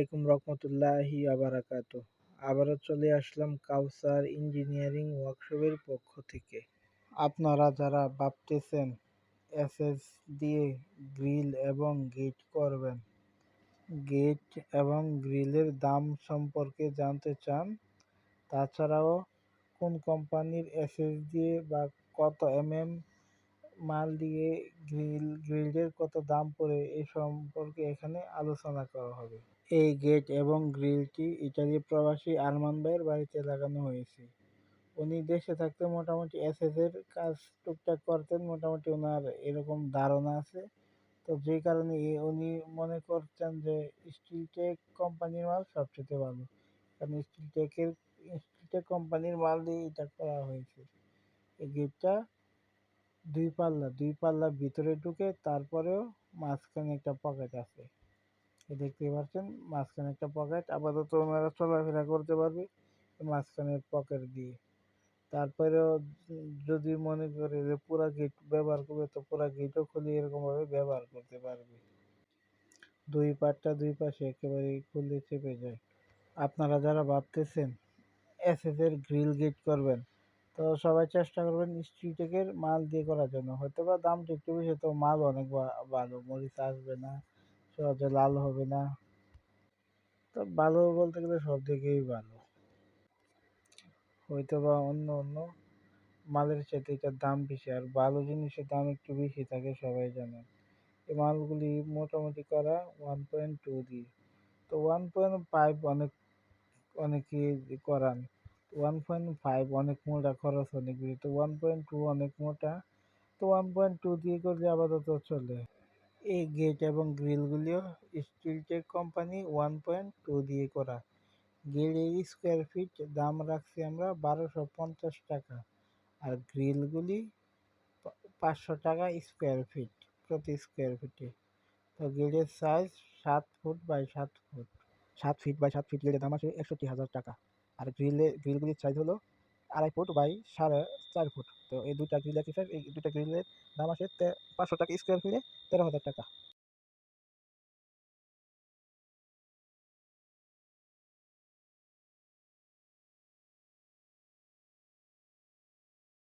আলাইকুম রহমতুল্লাহি আবারাকাতু আবারও চলে আসলাম কাউসার ইঞ্জিনিয়ারিং ওয়ার্কশপের পক্ষ থেকে। আপনারা যারা ভাবতেছেন এসএস দিয়ে গ্রিল এবং গেট করবেন, গেট এবং গ্রিলের দাম সম্পর্কে জানতে চান, তাছাড়াও কোন কোম্পানির এসএস দিয়ে বা কত এমএম মাল দিয়ে গ্রিল, গ্রিলের কত দাম পড়ে এ সম্পর্কে এখানে আলোচনা করা হবে। এই গেট এবং গ্রিলটি ইটালি প্রবাসী আরমান ভাইয়ের বাড়িতে লাগানো হয়েছে। উনি দেশে থাকতে মোটামুটি এসএস এর কাজ টুকটাক করতেন, মোটামুটি ওনার এরকম ধারণা আছে। তো যে কারণে উনি মনে করছেন যে স্টিল টেক কোম্পানির মাল সবচেয়ে ভালো। কারণ স্টিল টেকের, স্টিল টেক কোম্পানির মাল দিয়ে এটা করা হয়েছে। এই গেটটা দুই পাল্লা দুই পাল্লা ভিতরে ঢুকে তারপরেও মাঝখানে একটা পকেট আছে। দেখতে পাচ্ছেন, মাঝখানে একটা পকেট। আপাতত ওনারা চলাফেরা করতে পারবে মাঝখানের পকেট দিয়ে। তারপরেও যদি মনে করে যে পুরা গেট ব্যবহার করবে, তো পুরা গেটও খুলে এরকমভাবে ব্যবহার করতে পারবে। দুই পাটটা দুই পাশে একেবারে খুলে চেপে যায়। আপনারা যারা ভাবতেছেন এসএস এর গ্রিল গেট করবেন তো সবাই চেষ্টা করবেন স্টিল টেকের মাল দিয়ে করার জন্য। হয়তো বা দামটা একটু বেশি তো মাল অনেক ভালো, মরিচ আসবে না, সহজে লাল হবে না। তো ভালো বলতে গেলে সব দিকেই ভালো। হয়তো বা অন্য অন্য মালের সাথে এটার দাম বেশি, আর ভালো জিনিসের দাম একটু বেশি থাকে সবাই জানে। এই মালগুলি মোটামুটি করা ওয়ান পয়েন্ট টু দিয়ে। তো ওয়ান পয়েন্ট ফাইভ অনেক অনেকে করান। ওয়ান পয়েন্ট ফাইভ অনেক মোটা খরচ অনেক বেশি তো ওয়ান পয়েন্ট টু অনেক মোটা, তো ওয়ান পয়েন্ট টু দিয়ে করলে আপাতত চলে। এই গেট এবং গ্রিলগুলিও Steeltech company one point two দিয়ে করা। গেটের স্কোয়ার ফিট দাম রাখছি আমরা বারোশো পঞ্চাশ টাকা, আর গ্রিলগুলি পাঁচশো টাকা স্কোয়ার ফিট প্রতি স্কোয়ার ফিটে তো গেটের সাইজ সাত ফুট বাই সাত ফুট সাত ফিট বাই সাত ফিট গেটের দাম আছে একষট্টি হাজার টাকা। আর গ্রিলে গ্রিলগুলির সাইজ হলো আড়াই ফুট বাই সাড়ে চার ফুট। তো এই দুটা গ্রিল একই সাইজ এই দুটা গ্রিলের দাম আছে পাঁচশো টাকা স্কোয়ার ফিটে তেরো হাজার টাকা।